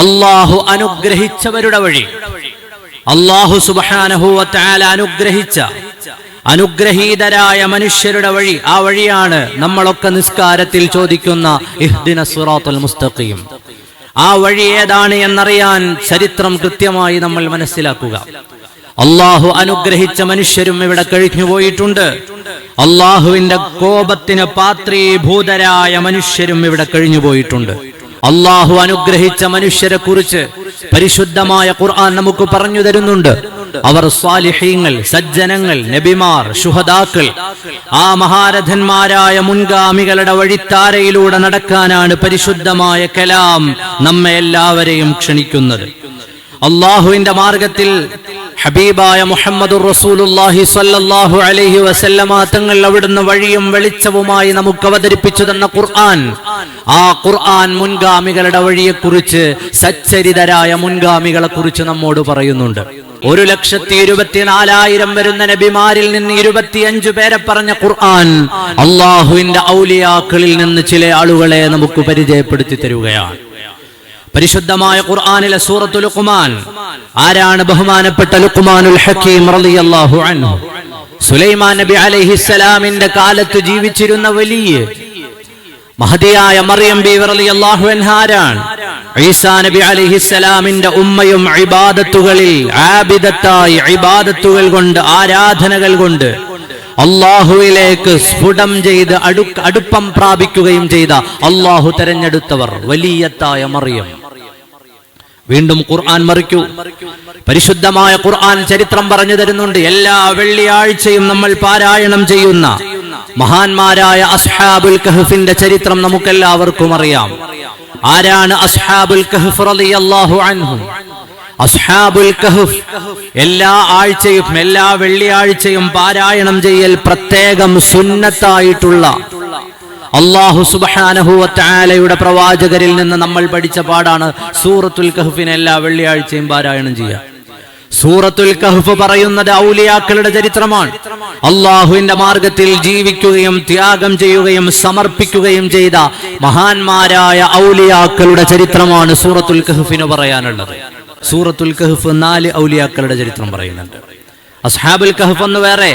അല്ലാഹു അനുഗ്രഹിച്ചവരുടെ വഴി. അല്ലാഹു സുബ്ഹാനഹു വതആല അനുഗ്രഹിച്ച അനുഗ്രഹീതരായ മനുഷ്യരുടെ വഴി. ആ വഴിയാണ് നമ്മളൊക്കെ നിസ്കാരത്തിൽ ചോദിക്കുന്ന ഇഹ്ദിന സിറാത്തുൽ മുസ്തഖീം. ആ വഴി ഏതാണ് എന്നറിയാൻ ചരിത്രം കൃത്യമായി നമ്മൾ മനസ്സിലാക്കുക. അള്ളാഹു അനുഗ്രഹിച്ച മനുഷ്യരും ഇവിടെ കഴിഞ്ഞു പോയിട്ടുണ്ട് അള്ളാഹുവിന്റെ കോപത്തിന് പാത്രീഭൂതരായ മനുഷ്യരും ഇവിടെ കഴിഞ്ഞുപോയിട്ടുണ്ട്. അള്ളാഹു അനുഗ്രഹിച്ച മനുഷ്യരെ കുറിച്ച് പരിശുദ്ധമായ ഖുർആൻ നമുക്ക് പറഞ്ഞു തരുന്നുണ്ട്. അവർ സ്വാലിഹീങ്ങൾ സജ്ജനങ്ങൾ നബിമാർ ശുഹദാക്കൾ ആ മഹാരഥന്മാരായ മുൻഗാമികളുടെ വഴിത്താരയിലൂടെ നടക്കാനാണ് പരിശുദ്ധമായ കലാം നമ്മെ എല്ലാവരെയും ക്ഷണിക്കുന്നത്. അള്ളാഹുവിന്റെ മാർഗത്തിൽ ഹബീബായ മുഹമ്മദ് റസൂലുല്ലാഹി സ്വല്ലല്ലാഹു അലൈഹി വസല്ലമ തങ്ങൾ അവിടുന്ന് വഴിയും വെളിച്ചവുമായി നമുക്ക് അവതരിപ്പിച്ചു തന്ന ഖുർആൻ. ആ ഖുർആൻ മുൻഗാമികളുടെ വഴിയെക്കുറിച്ച് സച്ചരിതരായ മുൻഗാമികളെ കുറിച്ച് നമ്മോട് പറയുന്നുണ്ട്. ഒരു ലക്ഷത്തി ഇരുപത്തിനാലായിരം വരുന്ന നബിമാരിൽ നിന്ന് ഇരുപത്തിയഞ്ചു പേരെ പറഞ്ഞ ഖുർആൻ അള്ളാഹുവിന്റെ ഔലിയാക്കളിൽ നിന്ന് ചില ആളുകളെ നമുക്ക് പരിചയപ്പെടുത്തി തരുകയാണ്. പരിശുദ്ധമായ ഖുർആാനിലെ സൂറത്തു ലുക്കുമാൻ ആരാണ് ബഹുമാനപ്പെട്ട ലുക്കുമാനുൽ ഹക്കീം റളിയല്ലാഹു അൻഹു? സുലൈമാൻ നബി അലൈഹിസ്സലാമിന്റെ കാലത്ത് ജീവിച്ചിരുന്ന വലിയ മഹതിയായ മറിയം ബീവി റളിയല്ലാഹു അൻഹ ആരാണ്? ഈസാ നബി അലൈഹിസ്സലാമിന്റെ ഉമ്മയും ഇബാദത്തുകളിൽ ആബിദത്തായി ഇബാദത്തുകൾ കൊണ്ട് ആരാധനകൾ കൊണ്ട് അള്ളാഹുവിലേക്ക് സ്ഫുടം ചെയ്ത് അടുപ്പം പ്രാപിക്കുകയും ചെയ്ത അള്ളാഹു തെരഞ്ഞെടുത്തവർ വലിയത്തായ മറിയം. വീണ്ടും ഖുർആൻ മറിക്കൂ. പരിശുദ്ധമായ ഖുർആൻ ചരിത്രം പറഞ്ഞു തരുന്നുണ്ട്. എല്ലാ വെള്ളിയാഴ്ചയും നമ്മൾ പാരായണം ചെയ്യുന്ന മഹാന്മാരായ അസ്ഹാബുൽ കഹഫിന്റെ ചരിത്രം നമുക്കെല്ലാവർക്കും അറിയാം. ആരാണ് അസ്ഹാബുൽ കഹഫ് റളിയല്ലാഹു അൻഹു? അസ്ഹാബുൽ കഹഫ് എല്ലാ ആഴ്ചയും എല്ലാ വെള്ളിയാഴ്ചയും പാരായണം ചെയ്യൽ പ്രത്യേകം സുന്നത്തായിട്ടുള്ള അള്ളാഹു സുബാനഹുവത്തായാലയുടെ പ്രവാചകരിൽ നിന്ന് നമ്മൾ പഠിച്ച പാടാണ് സൂറത്തുൽ കഹഫിനെ എല്ലാ വെള്ളിയാഴ്ചയും പാരായണം ചെയ്യുക. സൂറത്തുൽ കഹഫ് പറയുന്നത് ഔലിയാക്കളുടെ ചരിത്രമാണ്. അള്ളാഹുവിന്റെ മാർഗത്തിൽ ജീവിക്കുകയും ത്യാഗം ചെയ്യുകയും സമർപ്പിക്കുകയും ചെയ്ത മഹാന്മാരായ ഔലിയാക്കളുടെ ചരിത്രമാണ് സൂറത്തുൽ കഹഫിന് പറയാനുള്ളത്. സൂറത്തുൽ കഹഫ് നാല് ഔലിയാക്കളുടെ ചരിത്രം പറയുന്നുണ്ട്. അസ്ഹാബുൽ കഹഫ് ഒന്ന് വേറെ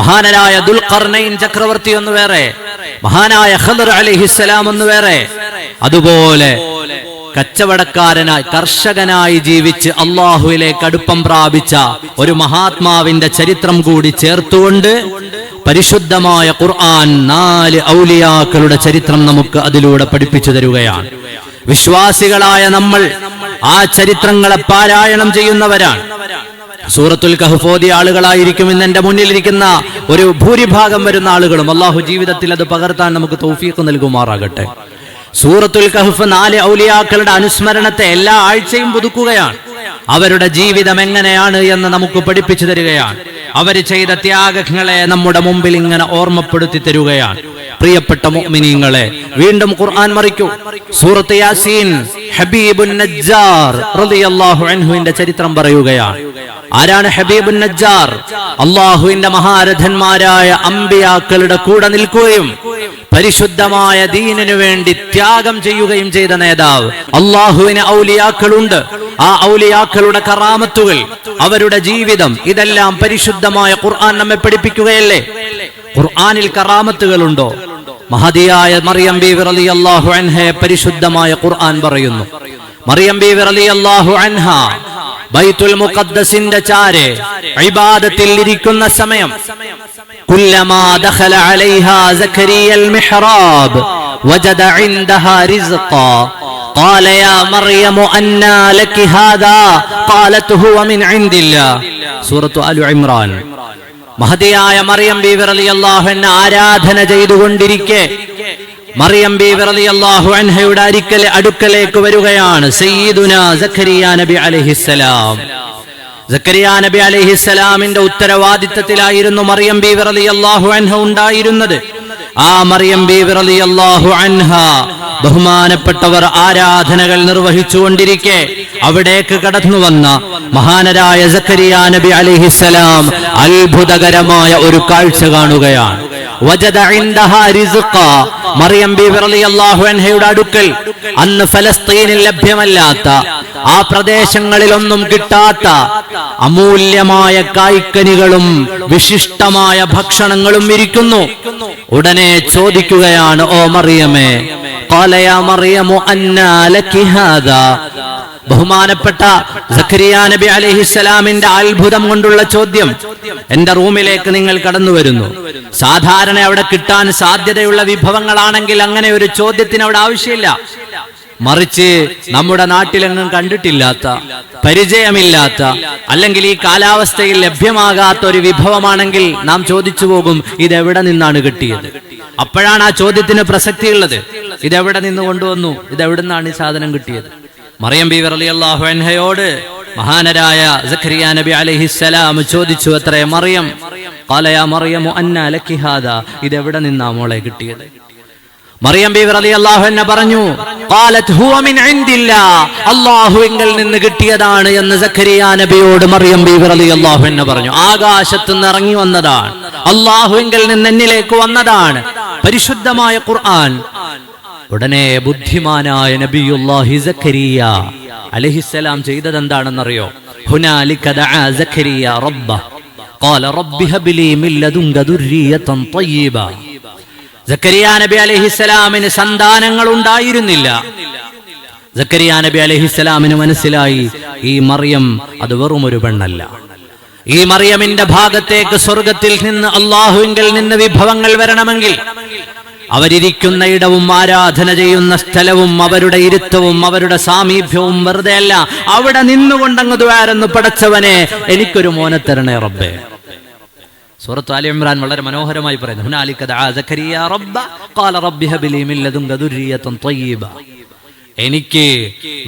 മഹാനരായ ദുൽഖർണൈൻ ചക്രവർത്തി ഒന്ന് വേറെ മഹാനായ ഖദർ അലിഹിസ്സലാം എന്ന് വേറെ. അതുപോലെ കച്ചവടക്കാരനായി കർഷകനായി ജീവിച്ച് അള്ളാഹുവിലേക്ക് അടുപ്പം പ്രാപിച്ച ഒരു മഹാത്മാവിന്റെ ചരിത്രം കൂടി ചേർത്തുകൊണ്ട് പരിശുദ്ധമായ ഖുർആൻ നാല് ഔലിയാക്കളുടെ ചരിത്രം നമുക്ക് അതിലൂടെ പഠിപ്പിച്ചു തരുകയാണ്. വിശ്വാസികളായ നമ്മൾ ആ ചരിത്രങ്ങളെ പാരായണം ചെയ്യുന്നവരാണ്. സൂറത്തുൽ കഹുഫോദി ആളുകളായിരിക്കും ഇന്ന് എന്റെ മുന്നിലിരിക്കുന്ന ഒരു ഭൂരിഭാഗം വരുന്ന ആളുകളും. അള്ളാഹു ജീവിതത്തിൽ അത് പകർത്താൻ നമുക്ക് തൗഫീഖ് നൽകുമാറാകട്ടെ. സൂറത്തുൽ കഹഫ് നാല് ഔലിയാക്കളുടെ അനുസ്മരണത്തെ എല്ലാ ആഴ്ചയും പുതുക്കുകയാണ്. അവരുടെ ജീവിതം എങ്ങനെയാണ് എന്ന് നമുക്ക് പഠിപ്പിച്ചു തരികയാണ്. അവർ ചെയ്ത ത്യാഗങ്ങളെ നമ്മുടെ മുമ്പിൽ ഇങ്ങനെ ഓർമ്മപ്പെടുത്തി തരുകയാണ്. പ്രിയപ്പെട്ട മുഅ്മിനീങ്ങളെ വീണ്ടും ഖുർആൻ മറിക്കൂ. സൂറത്ത് യാസീൻ ഹബീബുൻ നജ്ജാർ റളിയല്ലാഹു അൻഹുവിന്റെ ചരിത്രം പറയുകയാണ്. ആരാണ് ഹബീബുൻ നജ്ജാർ? അള്ളാഹുവിന്റെ മഹാരഥന്മാരായ അമ്പിയാക്കളുടെ കൂടെ നിൽക്കുകയും പരിശുദ്ധമായ ദീനിനു വേണ്ടി ത്യാഗം ചെയ്യുകയും ചെയ്ത നേതാവ്. അള്ളാഹുവിന് ഔലിയാക്കളുണ്ട്. ആ ഔലിയാക്കളുടെ കറാമത്തുകൾ അവരുടെ ജീവിതം ഇതെല്ലാം പരിശുദ്ധമായ ഖുർആൻ നമ്മെ പഠിപ്പിക്കുകയല്ലേ? ഖുർആനിൽ കറാമത്തുകളുണ്ടോ? മഹതിയായ മറിയം ബീവി റളിയല്ലാഹു അൻഹയെ പരിശുദ്ധമായ ഖുർആൻ പറയുന്നു മറിയം ബീവി റളിയല്ലാഹു അൻഹ ബൈത്തുൽ മുഖദ്ദസിന്റെ ചാരെ ഇബാദത്തിൽ ഇരിക്കുന്ന സമയം കുല്ലമാ ദഖല അലൈഹാ സക്കരിയ المحراب وجد عندها رزقا قال يا مريم أنى لك هذا قالت هو من عند الله سورة آل عمران മഹതിയായ മറിയം ബി റളിയല്ലാഹു അൻഹ ആരാധന ചെയ്തുകൊണ്ടിരിക്കെ. മറിയം ബി വിറലി അൻഹയുടെ അരിക്കലെ അടുക്കലേക്ക് വരികയാണ്. സയ്യിദുന നബി അലൈഹിസ്സലാം സക്കരിയ നബി അലൈഹിസ്സലാമിന്റെ ഉത്തരവാദിത്തത്തിലായിരുന്നു മറിയം ബി വിറലി അൻഹ ഉണ്ടായിരുന്നത്. ആ മറിയം ബി വിറലി അൻഹ ബഹുമാനപ്പെട്ടവർ ആരാധനകൾ നിർവഹിച്ചുകൊണ്ടിരിക്കെ അവിടേക്ക് കടന്നു വന്ന മഹാനരായ സക്കരിയ നബി അലിഹിസലാം അത്ഭുതകരമായ ഒരു കാഴ്ച കാണുകയാണ്. മറിയം അടുക്കൽ അന്ന് ഫലസ്തീനിൽ ലഭ്യമല്ലാത്ത ആ പ്രദേശങ്ങളിലൊന്നും കിട്ടാത്ത അമൂല്യമായ കായ്ക്കനികളും വിശിഷ്ടമായ ഭക്ഷണങ്ങളും ഇരിക്കുന്നു. ഉടനെ ചോദിക്കുകയാണ് ഓ മറിയമേ ബഹുമാനപ്പെട്ട സക്കരിയ നബി അലഹിസ്സലാമിന്റെ അത്ഭുതം കൊണ്ടുള്ള ചോദ്യം എന്റെ റൂമിലേക്ക് നിങ്ങൾ കടന്നു വരുന്നു സാധാരണ അവിടെ കിട്ടാൻ സാധ്യതയുള്ള വിഭവങ്ങളാണെങ്കിൽ അങ്ങനെ ഒരു ചോദ്യത്തിന് അവിടെ ആവശ്യമില്ല. മറിച്ച് നമ്മുടെ നാട്ടിലെങ്ങും കണ്ടിട്ടില്ലാത്ത പരിചയമില്ലാത്ത അല്ലെങ്കിൽ ഈ കാലാവസ്ഥയിൽ ലഭ്യമാകാത്ത ഒരു വിഭവമാണെങ്കിൽ നാം ചോദിച്ചു പോകും ഇതെവിടെ നിന്നാണ് കിട്ടിയത്? അപ്പോഴാണ് ആ ചോദ്യത്തിന് പ്രസക്തി പ്രസക്തിയുള്ളത്. ഇതെവിടെ നിന്ന് കൊണ്ടുവന്നു? ഇതെവിടുന്നാണ് ഈ സാധനം കിട്ടിയത്? മറിയം ബി വിറലി അള്ളാഹുഹയോട് മഹാനരായ സഖറിയ നബി അലൈഹിസ്സലാം ചോദിച്ചു അത്രേ മറിയം? കാലയാ മറിയമോ അന്ന ലക്കി ഹാദാ. ഇതെവിടെ നിന്നാ മോളെ കിട്ടിയത്? മറിയം ബി അള്ളാഹു അൻഹ പറഞ്ഞു അല്ലാഹുവിങ്കൽ നിന്ന് കിട്ടിയതാണ് എന്ന് സഖരിയ നബിയോട് മറിയം ബി അള്ളാഹു അൻഹ പറഞ്ഞു. ആകാശത്ത് നിന്ന് ഇറങ്ങി വന്നതാണ്. അള്ളാഹുവിങ്കിൽ നിന്ന് എന്നിലേക്ക് വന്നതാണ്. പരിശുദ്ധമായ ഖുർആൻ. ഉടനെ ബുദ്ധിമാനായ നബിയുല്ലാഹി സക്കരിയ അലഹിസലാം ചെയ്തത് എന്താണെന്നറിയോ നബി അലഹിസലാമിന് സന്താനങ്ങൾ ഉണ്ടായിരുന്നില്ല ജക്കരിയ നബി അലഹിസലാമിന് മനസ്സിലായി ഈ മറിയം അത് വെറും ഒരു പെണ്ണല്ല. ഈ മറിയമിന്റെ ഭാഗത്തേക്ക് സ്വർഗത്തിൽ നിന്ന് അള്ളാഹുവിങ്കിൽ നിന്ന് വിഭവങ്ങൾ വരണമെങ്കിൽ അവരിയ്ക്കുന്ന ഇടവും ആരാധന ചെയ്യുന്ന സ്ഥലവും അവരുടെ ഇരുത്തവും അവരുടെ സാമീപ്യവും വെറുതെ അല്ല. അവിടെ നിന്നുകൊണ്ടങ്ങ് ദ്വാരെന്ന് പടച്ചവനെ എനിക്കൊരു മോനെ തരണേ റബ്ബേ. സൂറത്ത് അലി ഇമ്രാൻ വളരെ മനോഹരമായി പറയുന്നു എനിക്ക്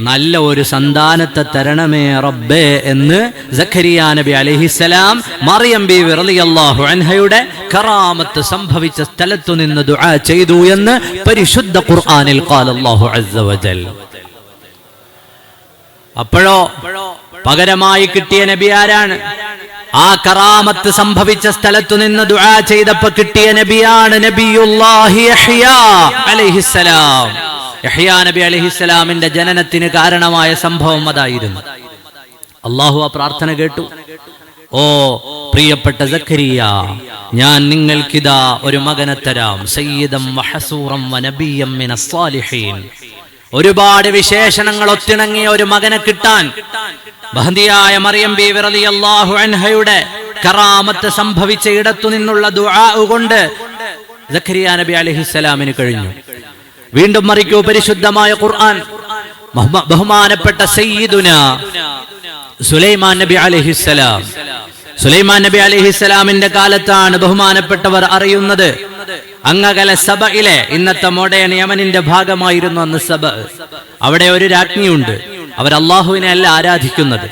നല്ല ഒരു സന്താനത്തെ തരണമേ റബ്ബേ എന്ന് സഖരിയ നബി അലഹിസലാം മറിയം ബി റളിയല്ലാഹു അൻഹയുടെ കറാമത്ത് സംഭവിച്ച സ്ഥലത്തു നിന്ന് ദുആ ചെയ്തു എന്ന് പരിശുദ്ധ ഖുർആനിൽ കാലാഹു അസ്സ അപ്പോഴോ പകരമായി കിട്ടിയ നബി ആരാണ്? ആ കറാമത്ത് സംഭവിച്ച സ്ഥലത്തു നിന്ന് ദുആ ചെയ്തപ്പോ കിട്ടിയ നബിയാണ് നബിയുല്ലാഹി അലൈഹിസ്സലാം യഹ്യാ നബി അലൈഹിസ്സലാമിന്റെ ജനനത്തിന് കാരണമായ സംഭവം അതായിരുന്നു. അള്ളാഹു ആ പ്രാർത്ഥന കേട്ടു. ഓ പ്രിയപ്പെട്ട സക്കരിയ ഞാൻ നിങ്ങൾക്കിതാ ഒരു മകനെ തരാം. സയ്യിദം ഒരുപാട് വിശേഷണങ്ങൾ ഒത്തിണങ്ങിയ ഒരു മകനെ കിട്ടാൻ ബഹന്തിയായ മറിയം ബി വിറലി അള്ളാഹു അൻഹയുടെ കറാമത്ത് സംഭവിച്ച ഇടത്തു നിന്നുള്ള ദുആ കൊണ്ട് സക്കരിയ നബി അലഹിസ്സലാമിന് കഴിഞ്ഞു. വീണ്ടും മറിക്കൂ പരിശുദ്ധമായ ഖുർആൻ. ബഹുമാനപ്പെട്ട സയ്യിദുന സുലൈമാൻ നബി അലഹിസ്സലാം സുലൈമാൻ നബി അലഹിസ്സലാമിന്റെ കാലത്താണ് ബഹുമാനപ്പെട്ടവർ അറിയുന്നത്. അങ്ങകല സഭയിലെ ഇന്നത്തെ മോഡേൺ യമനിന്റെ ഭാഗമായിരുന്നു അന്ന് സഭ. അവിടെ ഒരു രാജ്ഞിയുണ്ട്. അവർ അള്ളാഹുവിനെ അല്ല ആരാധിക്കുന്നത്.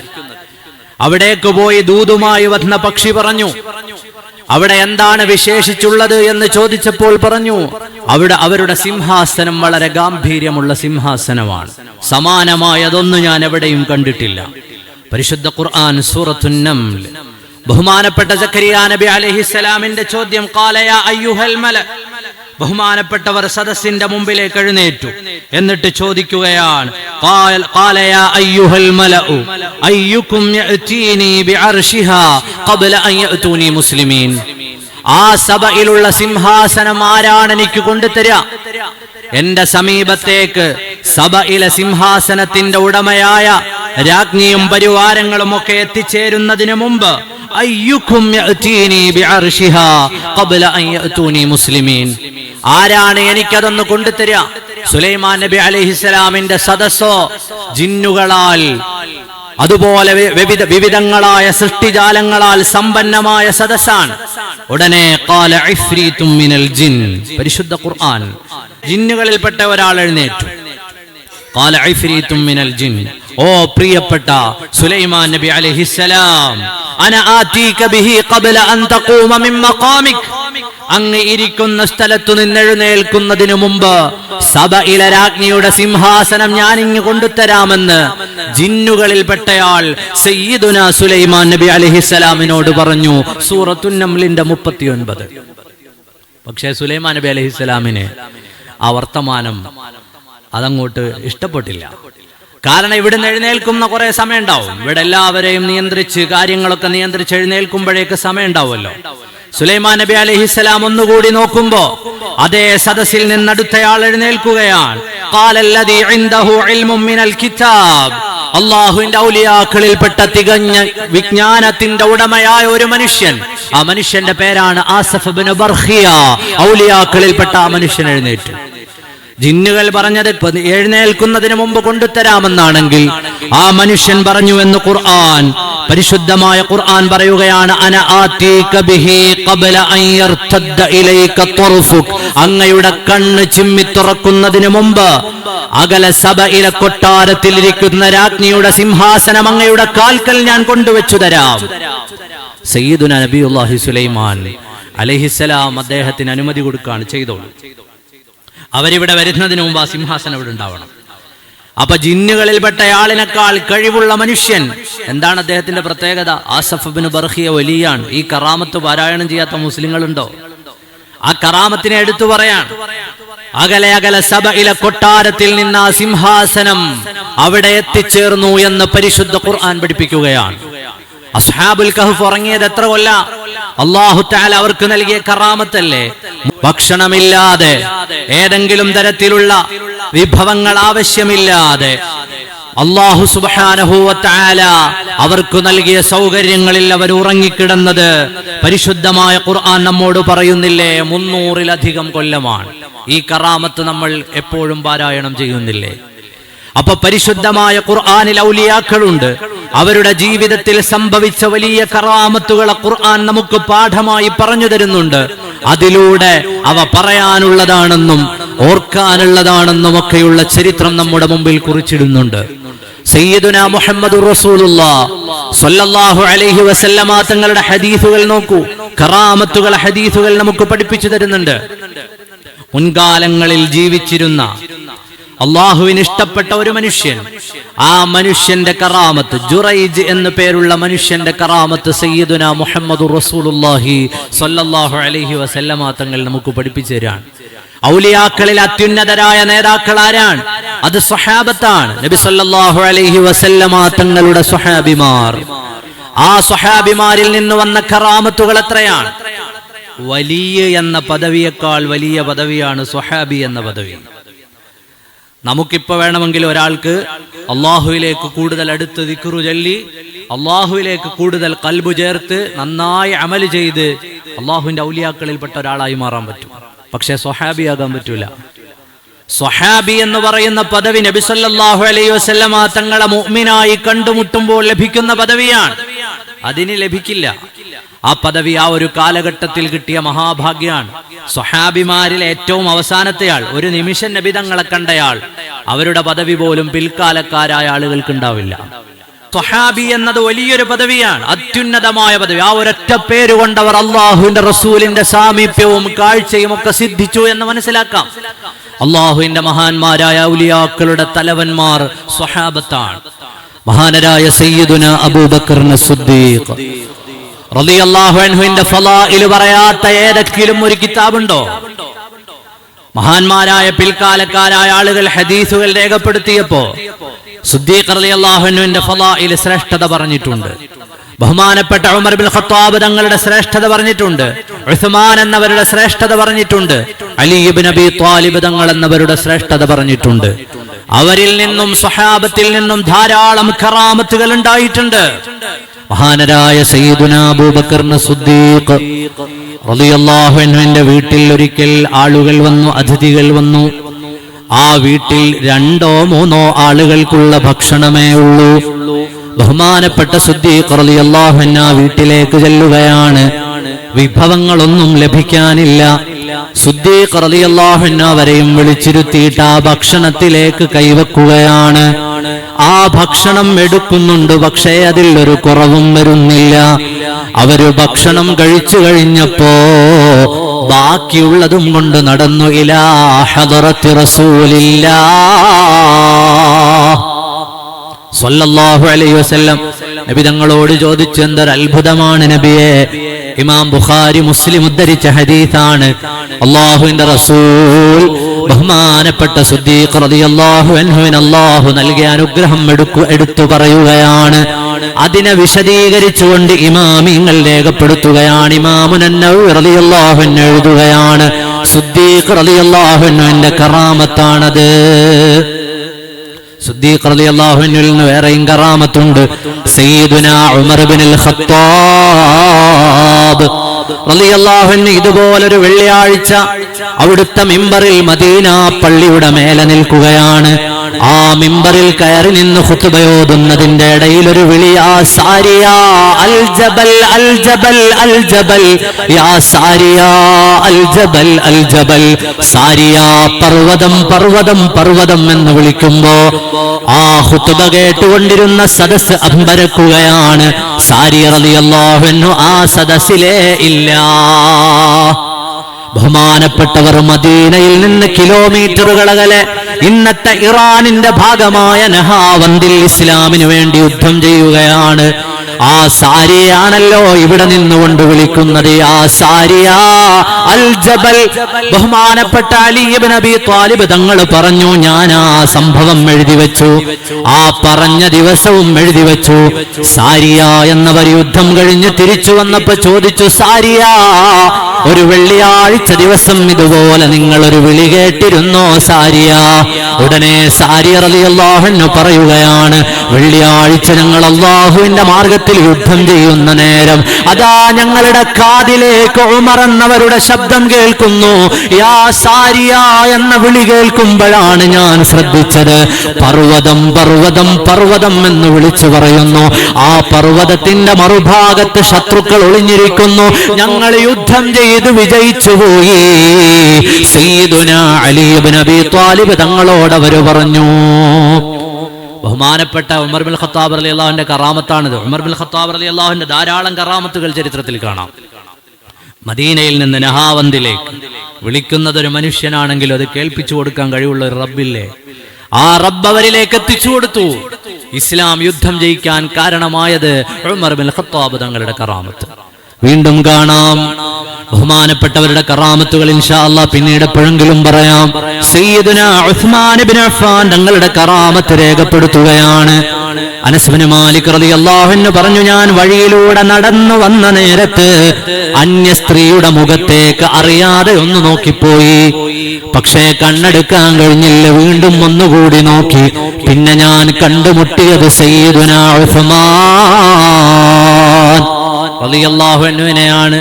അവിടേക്ക് പോയി ദൂതുമായി വന്ന പക്ഷി പറഞ്ഞു അവിടെ എന്താണ് വിശേഷിച്ചുള്ളത് എന്ന് ചോദിച്ചപ്പോൾ പറഞ്ഞു അവിടെ അവരുടെ സിംഹാസനം വളരെ ഗാംഭീര്യമുള്ള സിംഹാസനമാണ്. സമാനമായതൊന്നും ഞാൻ എവിടെയും കണ്ടിട്ടില്ല. പരിശുദ്ധ ഖുർആൻ സൂറത്തുന്നം ബഹുമാനപ്പെട്ട സക്കരിയ നബി അലൈഹിസ്സലാമിന്റെ ചോദ്യം കാലയ അയ്യുഹൽ മല ബഹുമാനപ്പെട്ടവർ സദസ്സിന്റെ മുമ്പിലേക്ക് എഴുന്നേറ്റു. എന്നിട്ട് ചോദിക്കുകയാണ് മുസ്ലിമീൻ? ആ സഭയിലുള്ള സിംഹാസനം ആരാണ് എനിക്ക് കൊണ്ടുതരിക എന്റെ സമീപത്തേക്ക് സഭയിലെ സിംഹാസനത്തിന്റെ ഉടമയായ രാജ്ഞിയും പരിവാരങ്ങളും ഒക്കെ എത്തിച്ചേരുന്നതിന് മുമ്പ് അയ്യുക്കും മുസ്ലിമീൻ. ആരാണ് എനിക്കതൊന്ന് കൊണ്ടുതരിക? സുലൈമാൻ നബി അലൈഹിസ്സലാമിന്റെ സദസ്സോ ജിന്നുകളാൽ അതുപോലെ വിവിധ വിവിധങ്ങളായ സൃഷ്ടിജാലങ്ങളാൽ സമ്പന്നമായ സദസ്സാണ്. ഉടനെ ഇഫ്രീത്തും മിനൽ ജിൻ പരിശുദ്ധ ഖുർആൻ. ജിന്നുകളിൽപ്പെട്ട ഒരാൾ എഴുന്നേറ്റു. ഇഫ്രീത്തും മിനൽ ജിൻ ഓ പ്രിയപ്പെട്ട സുലൈമാൻ നബി അലൈഹിസ്സലാം അന ആതീക ബിഹി ഖബ്ല അൻ തഖൂമ മിൻ മഖാമിക്. അങ്ങ് ഇരിക്കുന്ന സ്ഥലത്തു നിന്നെഴുന്നേൽക്കുന്നതിനു മുമ്പ് മുമ്പ് സഭയിലെ രാജ്ഞിയുടെ സിംഹാസനം ഞാൻ ഇങ്ങ് കൊണ്ടുതരാമെന്ന് ജിന്നുകളിൽപ്പെട്ടയാൾ സയ്യിദുന സുലൈമാൻ നബി അലഹിസ്സലാമിനോട് പറഞ്ഞു. സൂറത്തുന്നംലിന്റെ മുപ്പത്തിയൊൻപത്. പക്ഷേ സുലൈമാൻ നബി അലഹിസ്സലാമിന് ആ വർത്തമാനം അതങ്ങോട്ട് ഇഷ്ടപ്പെട്ടില്ല. കാരണം ഇവിടുന്ന് എഴുന്നേൽക്കുന്ന കുറെ സമയം ഉണ്ടാവും ഇവിടെ എല്ലാവരെയും നിയന്ത്രിച്ച് കാര്യങ്ങളൊക്കെ നിയന്ത്രിച്ച് എഴുന്നേൽക്കുമ്പോഴേക്ക് സമയം ഉണ്ടാവുമല്ലോ സുലൈമാൻ നബി അലഹിസ്സലാം ഒന്നുകൂടി നോക്കുമ്പോ അതേ സദസ്സിൽ നിന്നടുത്തയാൾ എഴുന്നേൽക്കുകയാണ്. അള്ളാഹുവിന്റെ ഔലിയാക്കളിൽപ്പെട്ട തികഞ്ഞ വിജ്ഞാനത്തിന്റെ ഉടമയായ ഒരു മനുഷ്യൻ. ആ മനുഷ്യന്റെ പേരാണ് ആസഫ് ബിൻ ബർഹിയ ഔലിയാക്കളിൽപ്പെട്ട ആ മനുഷ്യൻ എഴുന്നേറ്റു. ജിന്നുകൾ പറഞ്ഞത് എഴുന്നേൽക്കുന്നതിന് മുമ്പ് കൊണ്ടുതരാമെന്നാണെങ്കിൽ ആ മനുഷ്യൻ പറഞ്ഞു എന്ന് ഖുർആൻ പരിശുദ്ധമായ ഖുർആൻ പറയുകയാണ് അന ബിഹി ഇലൈക തർഫുക്. അങ്ങയുടെ കണ്ണ് ചിമ്മി തുറക്കുന്നതിന് മുമ്പ് അകല സഭയിലെ കൊട്ടാരത്തിൽ ഇരിക്കുന്ന രാജ്ഞിയുടെ സിംഹാസനം അങ്ങയുടെ കാൽക്കൽ ഞാൻ കൊണ്ടുവച്ചു തരാം. സയ്യിദുന നബിയുല്ലാഹി സുലൈമാൻ അലഹിസലാം അദ്ദേഹത്തിന് അനുമതി കൊടുക്കുകയാണ് ചെയ്തോളൂ. അവരിവിടെ വരുന്നതിന് മുമ്പ് ആ സിംഹാസനം ഇവിടെ ഉണ്ടാവണം. അപ്പൊ ജിന്നുകളിൽപ്പെട്ട ആളിനേക്കാൾ കഴിവുള്ള മനുഷ്യൻ എന്താണ് അദ്ദേഹത്തിന്റെ പ്രത്യേകത? ആസഫബിന് ബർഹിയ വലിയാണ്. ഈ കറാമത്ത് പാരായണം ചെയ്യാത്ത മുസ്ലിങ്ങളുണ്ടോ? ആ കറാമത്തിനെ എടുത്തു പറയാൻ. അകലെ അകലെ സഭയിലെ കൊട്ടാരത്തിൽ നിന്ന് ആ സിംഹാസനം അവിടെ എത്തിച്ചേർന്നു എന്ന് പരിശുദ്ധ ഖുർആൻ പഠിപ്പിക്കുകയാണ്. അസ്ഹാബുൽ കഹഫ് ഉറങ്ങിയത് എത്ര കൊല്ല? അള്ളാഹു താല അവർക്ക് നൽകിയ കറാമത്തല്ലേ? ഭക്ഷണമില്ലാതെ ഏതെങ്കിലും തരത്തിലുള്ള വിഭവങ്ങൾ ആവശ്യമില്ലാതെ. അള്ളാഹു സുബാനഹുവത്താല അവർക്ക് നൽകിയ സൗകര്യങ്ങളിൽ അവർ ഉറങ്ങിക്കിടന്നത് പരിശുദ്ധമായ ഖുർആൻ നമ്മോട് പറയുന്നില്ലേ? മുന്നൂറിലധികം കൊല്ലമാണ്. ഈ കറാമത്ത് നമ്മൾ എപ്പോഴും പാരായണം ചെയ്യുന്നില്ലേ? അപ്പൊ പരിശുദ്ധമായ ഖുർആാനിൽ ഔലിയാക്കളുണ്ട്. അവരുടെ ജീവിതത്തിൽ സംഭവിച്ച വലിയ കറാമത്തുകളെ ഖുർആൻ നമുക്ക് പാഠമായി പറഞ്ഞു തരുന്നുണ്ട്. അതിലൂടെ അവ പറയാനുള്ളതാണെന്നും ഓർക്കാനുള്ളതാണെന്നും ഒക്കെയുള്ള ചരിത്രം നമ്മുടെ മുമ്പിൽ കുറിച്ചിടുന്നുണ്ട്. സയ്യിദുന മുഹമ്മദ് സ്വല്ലല്ലാഹു അലൈഹി വസല്ലമ തങ്ങളുടെ ഹദീസുകൾ നോക്കൂ. കറാമത്തുകൾ ഹദീസുകൾ നമുക്ക് പഠിപ്പിച്ചു തരുന്നുണ്ട്. മുൻകാലങ്ങളിൽ ജീവിച്ചിരുന്ന അള്ളാഹുവിന് ഇഷ്ടപ്പെട്ട ഒരു മനുഷ്യൻ. ആ മനുഷ്യന്റെ കറാമത്ത് ജുറൈജ് എന്ന പേരുള്ള മനുഷ്യന്റെ കറാമത്ത് സയ്യിദുന മുഹമ്മദ് റസൂലുള്ളാഹി സ്വല്ലല്ലാഹു അലൈഹി വസല്ലമ തങ്ങൾ നമുക്ക് പഠിപ്പിച്ചു തരാണ്. ഔലിയാക്കളിൽ അത്യുന്നതരായ നേതാക്കൾ ആരാണ്? അത് സ്വഹാബത്താണ്. നബി സല്ലല്ലാഹു അലൈഹി വസല്ലമ തങ്ങളുടെ സ്വഹാബിമാർ. ആ സ്വഹാബിമാരിൽ നിന്ന് വന്ന കറാമത്തുകൾ എത്രയാണ്? വലിയ എന്ന പദവിയേക്കാൾ വലിയ പദവിയാണ് സ്വഹാബി എന്ന പദവി. നമുക്കിപ്പോ വേണമെങ്കിൽ ഒരാൾക്ക് അള്ളാഹുവിലേക്ക് കൂടുതൽ അടുത്ത് ദിക്കുറു ചൊല്ലി അള്ളാഹുവിലേക്ക് കൂടുതൽ കൽബു ചേർത്ത് നന്നായി അമൽ ചെയ്ത് അള്ളാഹുവിന്റെ ഔലിയാക്കളിൽപ്പെട്ട ഒരാളായി മാറാൻ പറ്റും. പക്ഷെ സ്വഹാബിയാകാൻ പറ്റൂല. സ്വഹാബി എന്ന് പറയുന്ന പദവി നബി സല്ലല്ലാഹു അലൈഹി വസല്ലമ തങ്ങളെ മുഅ്മിനായി കണ്ടുമുട്ടുമ്പോൾ ലഭിക്കുന്ന പദവിയാണ്. അതിന് ലഭിക്കില്ല. ആ പദവി ആ ഒരു കാലഘട്ടത്തിൽ കിട്ടിയ മഹാഭാഗ്യമാണ്. സ്വഹാബിമാരിൽ ഏറ്റവും അവസാനത്തെയാൾ ഒരു നിമിഷം നബിതങ്ങളെ കണ്ടയാൾ അവരുടെ പദവി പോലും പിൽക്കാലക്കാരായ ആളുകൾക്ക് ഉണ്ടാവില്ല സ്വഹാബി എന്നത് വലിയൊരു പദവിയാണ് അത്യുന്നതമായ പദവി. ആ ഒരൊറ്റ പേര് കൊണ്ടവർ അള്ളാഹുവിന്റെ റസൂലിന്റെ സാമീപ്യവും കാഴ്ചയും ഒക്കെ സിദ്ധിച്ചു എന്ന് മനസ്സിലാക്കാം. അള്ളാഹുവിന്റെ മഹാന്മാരായ ഔലിയാക്കളുടെ തലവന്മാർ സ്വഹാബത്താണ്. മഹാനരായ സയ്യിദുന അബൂബക്കറിന് സുദ്ദീഖ്. റളിയല്ലാഹു അൻഹുവിന്റെ ഫളാഇൽ പറയാത്ത ഏതെങ്കിലും ഒരു കിതാബുണ്ടോ? മഹാന്മാരായ പിൽക്കാലക്കാരായ ആളുകൾ ഹദീസുകൾ രേഖപ്പെടുത്തിയപ്പോ സുദ്ദീഖ് റളിയല്ലാഹു അൻഹുവിന്റെ ഫളാഇൽ ശ്രേഷ്ഠത പറഞ്ഞിട്ടുണ്ട്. ബഹുമാനപ്പെട്ട ഉമർ ബിൻ ഖത്താബ് തങ്ങളുടെ ശ്രേഷ്ഠത പറഞ്ഞിട്ടുണ്ട്. ഉസ്മാൻ എന്നവരുടെ ശ്രേഷ്ഠത പറഞ്ഞിട്ടുണ്ട്. അലി ഇബ്നു അബി ത്വാലിബ് തങ്ങൾ എന്നവരുടെ ശ്രേഷ്ഠത പറഞ്ഞിട്ടുണ്ട്. അവരിൽ നിന്നും സ്വഹാബത്തിൽ നിന്നും ധാരാളം കറാമത്തുകൾ ഉണ്ടായിട്ടുണ്ട്. മഹാനരായ സയ്യിദുന അബൂബക്കറിന് സുദ്ദീഖ് റളിയല്ലാഹു അൻഹുവിന്റെ വീട്ടിൽ ഒരിക്കൽ ആളുകൾ വന്നു അതിഥികൾ വന്നു. ആ വീട്ടിൽ രണ്ടോ മൂന്നോ ആളുകൾക്കുള്ള ഭക്ഷണമേ ഉള്ളൂ. ബഹുമാനപ്പെട്ട സുദ്ദീഖ് റളിയല്ലാഹു അൻഹു ആ വീട്ടിലേക്ക് ചെല്ലുകയാണ്. വിഭവങ്ങളൊന്നും ലഭിക്കാനില്ല. സുദ്ദീഖ് റളിയല്ലാഹു അൻഹു അവരെയും വിളിച്ചിരുത്തിയിട്ട് ആ ഭക്ഷണത്തിലേക്ക് കൈവക്കുകയാണ്. ആ ഭക്ഷണം എടുക്കുന്നുണ്ട് പക്ഷേ അതിൽ ഒരു കുറവും വരുന്നില്ല. അവർ ഭക്ഷണം കഴിച്ചു കഴിഞ്ഞപ്പോ ബാക്കിയുള്ളതും കൊണ്ട് നടന്നു ഇലാ ഹദറത്തി റസൂലില്ലാ അലൈഹി വസല്ലം. നബി തങ്ങളോട് ചോദിച്ചു അത്ഭുതമാണ് നബിയെ. ഇമാം ബുഖാരി മുസ്ലിം ഉദ്ധരിച്ച ഹദീസാണ് അള്ളാഹുവിന്റെ റസൂൽ ബഹുമാനപ്പെട്ട സുദ്ദീഖ് റളിയല്ലാഹു അൻഹുവിന് അല്ലാഹു നൽകിയ അനുഗ്രഹം എടുക്കു എടുത്തു പറയുകയാണ്. അതിനെ വിശദീകരിച്ചുകൊണ്ട് ഇമാമിങ്ങൾ രേഖപ്പെടുത്തുകയാണ്. അൻഹു എഴുതുകയാണ് സുദ്ദീഖ് റളിയല്ലാഹു അൻഹുവിന്റെ കറാമത്താണത്. സുദ്ദീഖ് റളിയല്ലാഹു അൻഹുവിൽ നിന്ന് വേറെയും കറാമത്തുണ്ട്. സയ്യിദുന ഉമർ ഇബ്നുൽ ഖത്താബ് ഇതുപോലൊരു വെള്ളിയാഴ്ച അവിടുത്തെ മിമ്പറിൽ മദീന പള്ളിയുടെ മേലെ നിൽക്കുകയാണ്. ആ മിമ്പറിൽ കയറി നിന്ന് ഹുത്തുബയോതുന്നതിന്റെ ഇടയിൽ ഒരു വിളി ആ സാരിയ അൽ ജബൽ അൽ ജബൽ അൽ ജബൽ. യാ സാരിയ അൽ ജബൽ അൽ ജബൽ. സാരിയ പർവതം പർവതം പർവതം എന്ന് വിളിക്കുമ്പോ ആ ഹുത്തുബ കേട്ടുകൊണ്ടിരുന്ന സദസ് അമ്പരക്കുകയാണ് സാരി റളിയല്ലാഹു അൻഹു ആ സദസ്സിലേ ഇല്ല. ബഹുമാനപ്പെട്ടവർ മദീനയിൽ നിന്ന് കിലോമീറ്ററുകൾ അകലെ ഇന്നത്തെ ഇറാനിന്റെ ഭാഗമായ നഹാവന്തിൽ ഇസ്ലാമിന് വേണ്ടി യുദ്ധം ചെയ്യുകയാണ്. ആ സാരിയാണല്ലോ ഇവിടെ നിന്നുകൊണ്ട് വിളിക്കുന്നത്. ആ സാരിയ അൽ ജബൽ. ബഹുമാനപ്പെട്ട അലിബ് നബി താലിബ് തങ്ങൾ പറഞ്ഞു ഞാൻ ആ സംഭവം എഴുതി വെച്ചു. ആ പറഞ്ഞ ദിവസവും എഴുതി വെച്ചു. സാരിയ എന്നവർ യുദ്ധം കഴിഞ്ഞ് തിരിച്ചു വന്നപ്പോ ചോദിച്ചു സാരിയ ഒരു വെള്ളിയാഴ്ച ദിവസം ഇതുപോലെ നിങ്ങൾ ഒരു വിളി കേട്ടിരുന്നോ? സാരിയ. ഉടനെ സാരിയ റളിയല്ലാഹു പറയുകയാണ് വെള്ളിയാഴ്ച ഞങ്ങൾ അള്ളാഹുവിന്റെ മാർഗത്തിൽ യുദ്ധം ചെയ്യുന്ന നേരം അതാ ഞങ്ങളുടെ കാതിലേക്ക് ഉമറന്നവരുടെ ശബ്ദം കേൾക്കുന്നു. യാ സാരിയ എന്ന വിളി കേൾക്കുമ്പോഴാണ് ഞാൻ ശ്രദ്ധിച്ചത്. പർവതം പർവതം പർവതം എന്ന് വിളിച്ചു പറയുന്നു. ആ പർവതത്തിന്റെ മറുഭാഗത്ത് ശത്രുക്കൾ ഒളിഞ്ഞിരിക്കുന്നു. ഞങ്ങൾ യുദ്ധം ചെയ്ത് വിജയിച്ചു പോയി. സയ്യിദുന അലി ഇബ്നു അബി ത്വാലിബ് തങ്ങളോട് പറഞ്ഞു ബഹുമാനപ്പെട്ട ഉമർ ബിൻ ഖത്താബ് അലി അള്ളാഹുന്റെ കറാമത്താണിത്. ഉമർ ബിൻ ഖത്താബ് അലി അള്ളാഹുന്റെ ധാരാളം കറാമത്തുകൾ ചരിത്രത്തിൽ കാണാം. മദീനയിൽ നിന്ന് നഹാവന്തിലേക്ക് വിളിക്കുന്നത് ഒരു മനുഷ്യനാണെങ്കിൽ അത് കേൾപ്പിച്ചു കൊടുക്കാൻ കഴിവുള്ള ഒരു റബ്ബില്ലേ? ആ റബ്ബ് അവരിലേക്ക് എത്തിച്ചു കൊടുത്തു. ഇസ്ലാം യുദ്ധം ജയിക്കാൻ കാരണമായത് ഉമർ ബിൻ ഖത്താബ് തങ്ങളുടെ കറാമത്ത്. വീണ്ടും കാണാം. ബഹുമാനപ്പെട്ടവരുടെ കറാമത്തുകൾ ഇൻഷാ പിന്നീട് എപ്പോഴെങ്കിലും പറയാം. സയ്യിദുന ഉസ്മാൻ ഇബ്നു അഫ്ഫാൻ തങ്ങളുടെ കറാമത്ത് രേഖപ്പെടുത്തുകയാണ്. അനസ്ബിന് മാലിക് റതി അൻഹു പറഞ്ഞു ഞാൻ വഴിയിലൂടെ നടന്നു വന്ന നേരത്ത് അന്യ സ്ത്രീയുടെ മുഖത്തേക്ക് അറിയാതെ ഒന്ന് നോക്കിപ്പോയി. പക്ഷേ കണ്ണെടുക്കാൻ കഴിഞ്ഞില്ല. വീണ്ടും ഒന്നുകൂടി നോക്കി. പിന്നെ ഞാൻ കണ്ടുമുട്ടിയത് സയ്യിദുന ഉസ്മാൻ. റളിയല്ലാഹു അൻഹുവിനെയാണ്.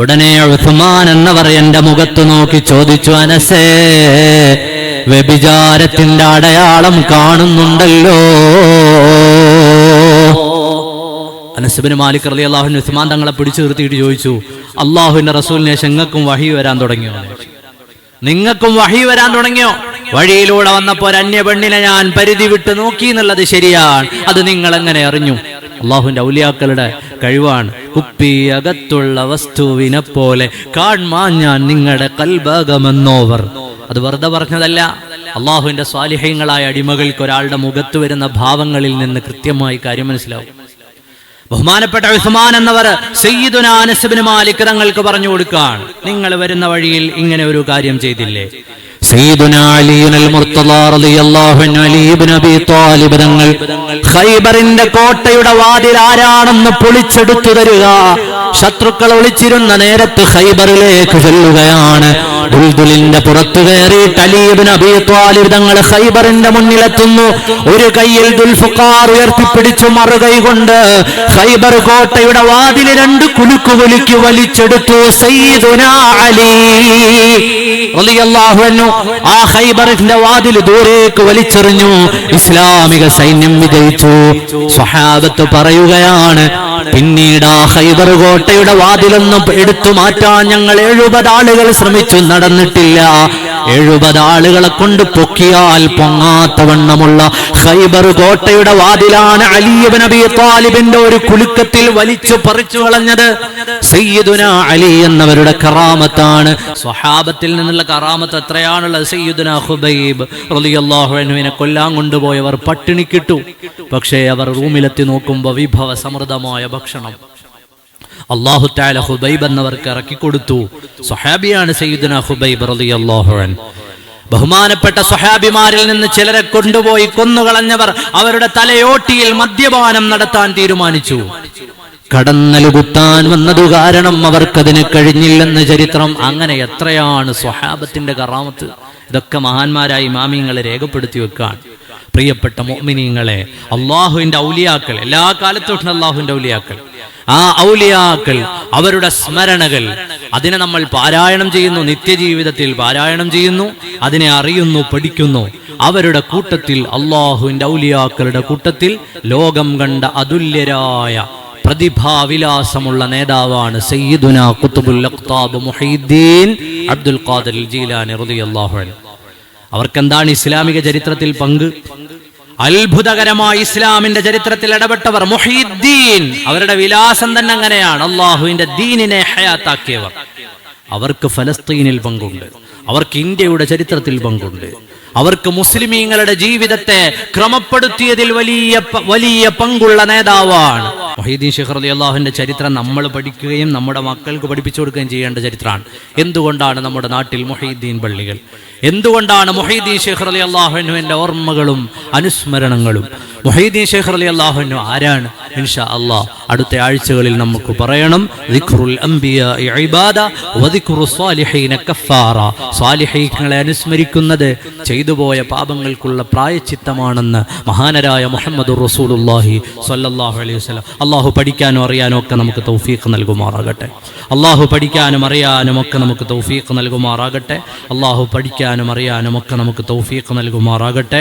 ഉടനെ ഉസ്മാൻ എന്നവർ എന്റെ മുഖത്ത് നോക്കി ചോദിച്ചു അനസേ വ്യഭിചാരത്തിന്റെ അടയാളം കാണുന്നുണ്ടല്ലോ. അനസുബിന് മാലിക് റലി അള്ളാഹുവിന് ഉസ്മാൻ തങ്ങളെ പിടിച്ചു നിർത്തിയിട്ട് ചോദിച്ചു അള്ളാഹുവിന്റെ റസൂലിനെ ശങ്ങക്കും വഹി വരാൻ തുടങ്ങിയോ? നിങ്ങൾക്കും വഹി വരാൻ തുടങ്ങിയോ? വഴിയിലൂടെ വന്നപ്പോൾ അന്യ പെണ്ണിനെ ഞാൻ പരിധി വിട്ട് നോക്കി എന്നുള്ളത് ശരിയാണ്. അത് നിങ്ങൾ എങ്ങനെ അറിഞ്ഞു? അള്ളാഹുവിന്റെ ഔലിയാക്കളുടെ കഴിവാണ്. കുപ്പി അകത്തുള്ള വസ്തുവിനെ പോലെ കാൺമാ ഞാൻ നിങ്ങളുടെ കൽഭാഗമെന്നോവർ. അത് വെറുതെ പറഞ്ഞതല്ല. അള്ളാഹുവിന്റെ സ്വാലിഹ്യങ്ങളായ അടിമകൾക്ക് ഒരാളുടെ മുഖത്ത് വരുന്ന ഭാവങ്ങളിൽ നിന്ന് കൃത്യമായി കാര്യം മനസ്സിലാവും. ബഹുമാനപ്പെട്ട ഉസ്മാൻ എന്നവർ സയ്യിദുന അനസ്ബിന് മാലിക് തങ്ങൾക്ക് പറഞ്ഞു കൊടുക്കാൻ നിങ്ങൾ വരുന്ന വഴിയിൽ ഇങ്ങനെ ഒരു കാര്യം ചെയ്തില്ലേ? തങ്ങൾ ഖൈബറിന്റെ കോട്ടയുടെ വാതിൽ ആരാണെന്ന് പൊളിച്ചെടുത്തു തരിക. ശത്രുക്കൾ ഒളിച്ചിരുന്ന നേരത്ത് ഖൈബറിലേക്ക് ചെല്ലുകയാണ്. ദുൽദുലിന്റെ പുറത്തു കയറിയിട്ട് അലി ഇബ്നു അബി ത്വാലിബ് തങ്ങൾ ഖൈബറിന്റെ മുന്നിലെത്തുന്നു. ഒരു കയ്യിൽ ദുൽഫുഖാർ ഉയർത്തിപ്പിടിച്ചു മറുകൈ കൊണ്ട് ഖൈബർ കോട്ടയുടെ വാതിൽ രണ്ട് കുലുക്കു കുലുക്കി വലിച്ചെടുത്തു. സയ്യിദുന അലി ആ ദൂരേക്ക് വലിച്ചെറിഞ്ഞു. ഇസ്ലാമിക സൈന്യം വിജയിച്ചു. സ്വഹാബത്ത് പറയുകയാണ് പിന്നീട് ആ ഹൈബർ കോട്ടയുടെ വാതിലൊന്നും എടുത്തു മാറ്റാൻ ഞങ്ങൾ എഴുപത് ആളുകൾ ശ്രമിച്ചു നടന്നിട്ടില്ല. എഴുപത് ആളുകളെ കൊണ്ട് പൊക്കിയാൽ പൊങ്ങാത്ത വണ്ണമുള്ള ഖൈബർ കോട്ടയുടെ വാതിലാണ് അലിയബൻ നബി താലിബിന്റെ ഒരു കുലുക്കത്തിൽ വലിച്ചു പറിച്ചു കളഞ്ഞത് സയ്യിദുന അലി എന്നവരുടെ കറാമത്താണ്. സ്വഹാബത്തിൽ നിന്നുള്ള കറാമത്ത് എത്രയാണുള്ളത്? സയ്യിദുന ഹുബൈബ് റളിയല്ലാഹു അൻഹുവിനെ കൊല്ലാൻ കൊണ്ടുപോയവർ പട്ടിണി കിട്ടു. പക്ഷേ അവർ റൂമിലെത്തി നോക്കുമ്പോൾ വിഭവ സമൃദ്ധമായ ഭക്ഷണം. അള്ളാഹു താല ഹുബൈബ് എന്നവർക്ക് ഇറക്കിക്കൊടുത്തു സൊഹാബിയാണ് സയ്യിദുന ഹുബൈബ് റളിയല്ലാഹു അള്ളാഹുൻ ബഹുമാനപ്പെട്ട സ്വഹാബിമാരിൽ നിന്ന് ചിലരെ കൊണ്ടുപോയി കൊന്നുകളഞ്ഞവർ അവരുടെ തലയോട്ടിയിൽ മദ്യപാനം നടത്താൻ തീരുമാനിച്ചു. കടന്നലുകുത്താൻ വന്നതു കാരണം അവർക്കതിന് കഴിഞ്ഞില്ലെന്ന് ചരിത്രം അങ്ങനെ എത്രയാണ് സ്വഹാബത്തിന്റെ കറാമത്ത്? ഇതൊക്കെ മഹാന്മാരായി മാമിയങ്ങളെ രേഖപ്പെടുത്തി വെക്കാൻ പ്രിയപ്പെട്ട മോമിനിയങ്ങളെ അള്ളാഹുവിന്റെ ഔലിയാക്കൾ എല്ലാ കാലത്തോട്ടും അള്ളാഹുവിന്റെ ഔലിയാക്കൾ ആ ഔലിയാക്കൾ അവരുടെ സ്മരണകൾ അതിനെ നമ്മൾ പാരായണം ചെയ്യുന്നു നിത്യജീവിതത്തിൽ പാരായണം ചെയ്യുന്നു അതിനെ അറിയുന്നു പഠിക്കുന്നു. അവരുടെ കൂട്ടത്തിൽ അള്ളാഹുവിന്റെ ഔലിയാക്കളുടെ കൂട്ടത്തിൽ ലോകം കണ്ട അതുല്യരായ പ്രതിഭാവിലാസമുള്ള നേതാവാണ് സയ്യിദുന കുത്തുബുൽ അഖ്താബ് മുഹീദ്ദീൻ അബ്ദുൽ ഖാദർ ജീലാനി റളിയല്ലാഹു അവർക്കെന്താണ് ഇസ്ലാമിക ചരിത്രത്തിൽ പങ്ക്? അത്ഭുതകരമായ ഇസ്ലാമിന്റെ ചരിത്രത്തിൽ ഇടപെട്ടവർ മുഹീദ്ദീൻ. അവരുടെ വിലാസം തന്നെ അങ്ങനെയാണ്. അള്ളാഹുവിന്റെ ദീനിനെ ഹയാത്താക്കിയവർ. അവർക്ക് ഫലസ്തീനിൽ പങ്കുണ്ട്. അവർക്ക് ഇന്ത്യയുടെ ചരിത്രത്തിൽ പങ്കുണ്ട്. അവർക്ക് മുസ്ലിമീങ്ങളുടെ ജീവിതത്തെ ക്രമപ്പെടുത്തിയതിൽ വലിയ വലിയ പങ്കുള്ള നേതാവാണ്. മൊഹീദ്ദീൻ ഷെഹർ അലി അള്ളാഹുവിന്റെ ചരിത്രം നമ്മൾ പഠിക്കുകയും നമ്മുടെ മക്കൾക്ക് പഠിപ്പിച്ചു കൊടുക്കുകയും ചെയ്യേണ്ട ചരിത്രമാണ്. എന്തുകൊണ്ടാണ് നമ്മുടെ നാട്ടിൽ മൊഹീദ്ദീൻ പള്ളികൾ? എന്തുകൊണ്ടാണ് മൊഹീദ്ദീൻ ഷെഹർ അലി അള്ളാഹുവിന്റെ ഓർമ്മകളും അനുസ്മരണങ്ങളും? മൊഹീദ്ദീൻ ഷെഹർ അലി അള്ളാഹുനു ആരാണ് ഇൻഷാ അടുത്ത ആഴ്ചകളിൽ നമുക്ക് പറയണം. സ്വാലിഹീങ്ങളെ അനുസ്മരിക്കുന്നത് ചെയ്തുപോയ പാപങ്ങൾക്കുള്ള പ്രായച്ചിത്തമാണെന്ന് മഹാനരായ മുഹമ്മദ് റസൂലുല്ലാഹി സ്വല്ലല്ലാഹു അലൈഹി വസല്ലം. അള്ളാഹു പഠിക്കാനും അറിയാനും ഒക്കെ നമുക്ക് തൗഫീഖ് നൽകുമാറാകട്ടെ. അള്ളാഹു പഠിക്കാനും അറിയാനും ഒക്കെ നമുക്ക് തൗഫീഖ് നൽകുമാറാകട്ടെ. അള്ളാഹു പഠിക്കാനും അറിയാനും ഒക്കെ നമുക്ക് തൗഫീഖ് നൽകുമാറാകട്ടെ.